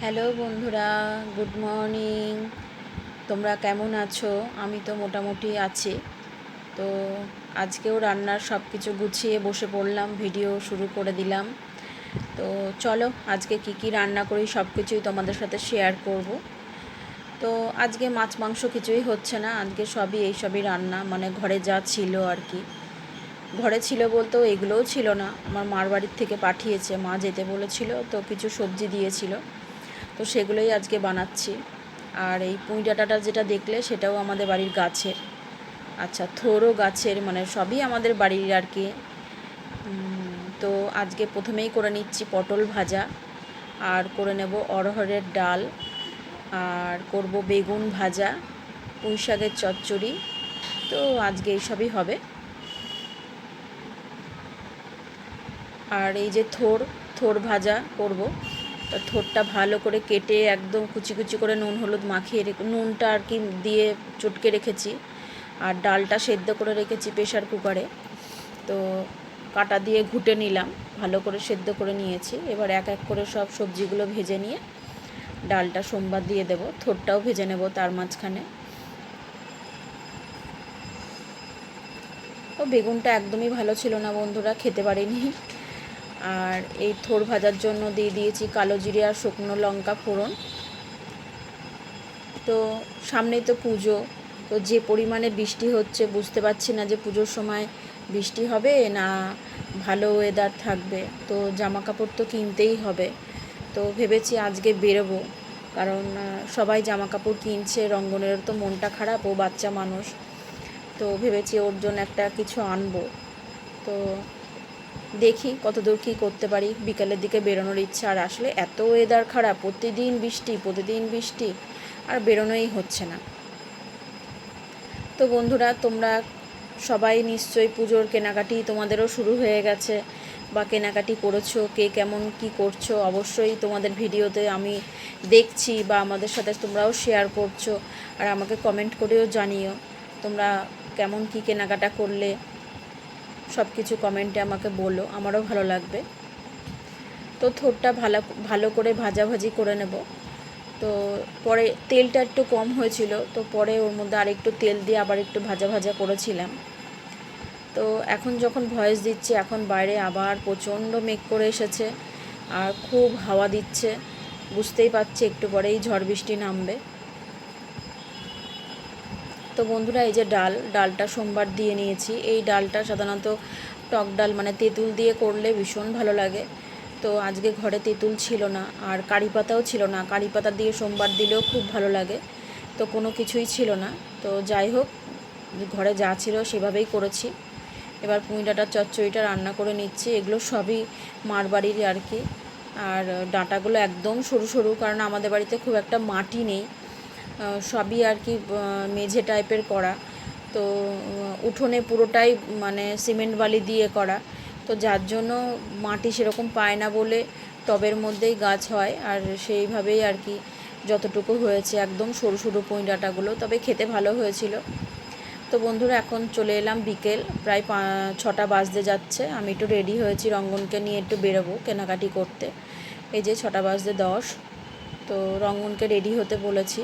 Hello বন্ধুরা, good morning. তোমরা কেমন আছো? আমি তো মোটামুটি আছি। তো আজকেও রান্নার সব কিছু গুছিয়ে বসে পড়লাম, ভিডিও শুরু করে দিলাম। তো চলো, আজকে কি কি রান্না করি সব কিছুই তোমাদের সাথে শেয়ার করব। তো আজকে মাছ মাংস কিছুই হচ্ছে না, আজকে সবই এই সবই রান্না মানে ঘরে যা ছিল আর কি। ঘরে ছিল বলতেও এগুলোও ছিল না, আমার মার বাড়ির থেকে পাঠিয়েছে, মা যেতে বলেছিল, তো কিছু সবজি দিয়েছিল। তো সেগুলোই আজকে বানাচ্ছি। আর এই পুঁই ডাঁটাটা যেটা দেখলে সেটাও আমাদের বাড়ির গাছের। আচ্ছা থোরও গাছের মানে সবই আমাদের বাড়ির আর কি। তো আজকে প্রথমেই করে নিচ্ছি পটল ভাজা। আর করে নেব অরহরের ডাল। আর করব বেগুন ভাজা, পুঁই শাকের চচ্চড়ি। তো আজকে এইসবই হবে। আর এই যে থোর থোর ভাজা করব। থোরটা ভালো করে কেটে একদম কুচি কুচি করে নুন হলুদ মাখিয়ে রেখে, নুনটা আর কি দিয়ে চটকে রেখেছি। আর ডালটা সেদ্ধ করে রেখেছি প্রেশার কুকারে। তো কাটা দিয়ে ঘুটে নিলাম, ভালো করে সেদ্ধ করে নিয়েছি। এবার এক এক করে সব সবজিগুলো ভেজে নিয়ে ডালটা সোমবার দিয়ে দেব থোরটাও ভেজে নেব তার মাঝখানে। ও বেগুনটা একদমই ভালো ছিল না বন্ধুরা, খেতে পারিনি। আর এই থোর ভাজার জন্য দিয়ে দিয়েছি কালো জিরে আর শুকনো লঙ্কা ফোড়ন। তো সামনেই তো পুজো, তো যে পরিমাণে বৃষ্টি হচ্ছে বুঝতে পারছি না যে পুজোর সময় বৃষ্টি হবে না ভালো ওয়েদার থাকবে। তো জামা কাপড় তো কিনতেই হবে। তো ভেবেছি আজকে বেরোবো, কারণ সবাই জামা কাপড় কিনছে, রঙ্গনের তো মনটা খারাপ, ও বাচ্চা মানুষ। তো ভেবেছি ওর জন্য একটা কিছু আনব। তো দেখি কতদূর কী করতে পারি। বিকালের দিকে বেরোনোর ইচ্ছা, আর আসলে এত ওয়েদার খারাপ, প্রতিদিন বৃষ্টি প্রতিদিন বৃষ্টি, আর বেরোনোই হচ্ছে না। তো বন্ধুরা, তোমরা সবাই নিশ্চয়ই পুজোর কেনাকাটি তোমাদেরও শুরু হয়ে গেছে, বা কেনাকাটি করেছ, কে কেমন কি করছ, অবশ্যই তোমাদের ভিডিওতে আমি দেখছি, বা আমাদের সাথে তোমরাও শেয়ার করছ, আর আমাকে কমেন্ট করেও জানিও তোমরা কেমন কি কেনাকাটা করলে সব কিছু কমেন্টে আমাকে বলো, আমারও ভালো লাগবে। তো থোরটা ভালো ভালো করে ভাজাভাজি করে নেব। তো পরে তেলটা একটু কম হয়েছিল, তো পরে ওর মধ্যে আর একটু তেল দিয়ে আবার একটু ভাজা ভাজা করেছিলাম। তো এখন যখন ভয়েস দিচ্ছি, এখন বাইরে আবার প্রচণ্ড মেঘ করে এসেছে, আর খুব হাওয়া দিচ্ছে। বুঝতেই পারছি, একটু পরেই ঝড় বৃষ্টি নামবে। তো বন্ধুরা, এই যে ডাল, ডালটা সোমবার দিয়ে নিয়েছি। এই ডালটা সাধারণত টক ডাল মানে তেঁতুল দিয়ে করলে ভীষণ ভালো লাগে। তো আজকে ঘরে তেঁতুল ছিল না, আর কারি পাতাও ছিল না। কারি পাতা দিয়ে সোমবার দিলেও খুব ভালো লাগে। তো কোনো কিছুই ছিল না। তো যাই হোক, ঘরে যা ছিল সেভাবেই করেছি। এবার পুঁইডাটার চচ্চড়িটা রান্না করে নিচ্ছি। এগুলো সবই মার বাড়ির আর কি। আর ডাঁটাগুলো একদম সরু সরু, কারণ আমাদের বাড়িতে খুব একটা মাটি নেই। সবই আর কি মেঝে টাইপের করা। তো উঠোনে পুরোটাই মানে সিমেন্ট বালি দিয়ে করা। তো যার জন্য মাটি সেরকম পায় না বলে টবের মধ্যেই গাছ হয়। আর সেইভাবেই আর কি যতটুকু হয়েছে, একদম সরু সরু পুঁই ডাঁটাগুলো তবে খেতে ভালো হয়েছিল। তো বন্ধুরা, এখন চলে এলাম বিকেল। প্রায় ছটা বাজতে যাচ্ছে। আমি একটু রেডি হয়েছি রঙ্গনকে নিয়ে একটু বেরোবো কেনাকাটি করতে। এই যে ছটা বাজতে দশ। তো রঙ্গনকে রেডি হতে বলেছি।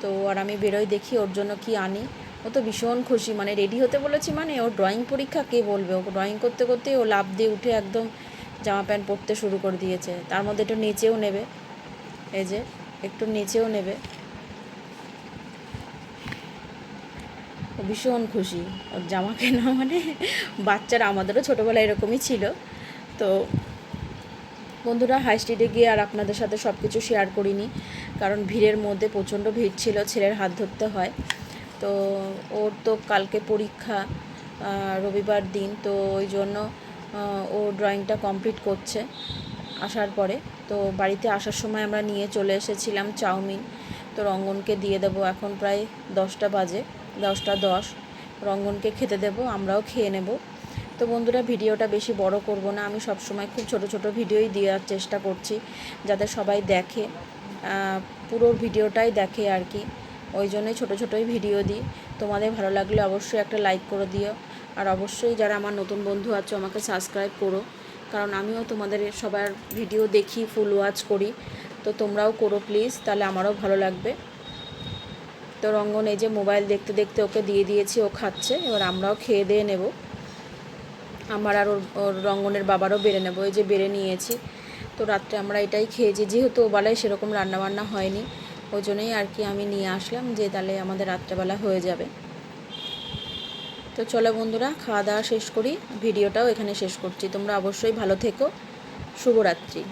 তো আর আমি বেরোই দেখি ওর জন্য কি আনি। ও তো ভীষণ খুশি মানে রেডি হতে বলেছি মানে ওর ড্রয়িং পরীক্ষা কে বলবে? ও ড্রয়িং করতে করতেই ও লাভ দিয়ে উঠে একদম জামা প্যান্ট পরতে শুরু করে দিয়েছে। তার মধ্যে একটু নেচেও নেবে। এই যে, একটু নেচেও নেবে। ও ভীষণ খুশি। ওর জামা কেনা মানে বাচ্চারা আমাদেরও ছোটোবেলায় এরকমই ছিল। তো বন্ধুরা হাই স্ট্রিটে গিয়ে আর আপনাদের সাথে সব কিছু শেয়ার করিনি। কারণ ভিড়ের মধ্যে প্রচণ্ড ভিড় ছিল, ছেলের হাত ধরতে হয়। তো ওর তো কালকে পরীক্ষা রবিবার দিন, তো ওই জন্য ও ড্রয়িংটা কমপ্লিট করছে আসার পরে। তো বাড়িতে আসার সময় আমরা নিয়ে চলে এসেছিলাম চাউমিন। তো রঙ্গনকে দিয়ে দেবো এখন প্রায় দশটা বাজে, দশটা দশ। রঙ্গনকে খেতে দেবো, আমরাও খেয়ে নেব। তো বন্ধুরা, ভিডিওটা বেশি বড় করব না। আমি সব সময় খুব ছোট ছোট ভিডিওই দেওয়ার চেষ্টা করছি, যাতে সবাই দেখে পুরো ভিডিওটাই দেখে আর কি। ওই জন্যই ছোটো ছোটোই ভিডিও দিই। তোমাদের ভালো লাগলে অবশ্যই একটা লাইক করে দিও। আর অবশ্যই যারা আমার নতুন বন্ধু আছো, আমাকে সাবস্ক্রাইব করো। কারণ আমিও তোমাদের সবার ভিডিও দেখি, ফুল ওয়াচ করি। তো তোমরাও করো প্লিজ, তাহলে আমারও ভালো লাগবে। তো রঙ্গন, এই যে মোবাইল দেখতে দেখতে ওকে দিয়ে দিয়েছি, ও খাচ্ছে। এবার আমরাও খেয়ে দিয়ে নেব। আমার আর ওর ওর রঙ্গনের বাবারও বেড়ে নেব, এই যে বেড়ে নিয়েছি। তো রাত্রে আমরা এটাই খেয়েছি, যেহেতু ও বেলায় সেরকম রান্নাবান্না হয়নি, ওই জন্যই আর কি আমি নিয়ে আসলাম যে তাহলে আমাদের রাত্রেবেলা হয়ে যাবে। তো চলো বন্ধুরা, খাওয়া দাওয়া শেষ করি, ভিডিওটাও এখানে শেষ করছি। তোমরা অবশ্যই ভালো থেকো। শুভরাত্রি।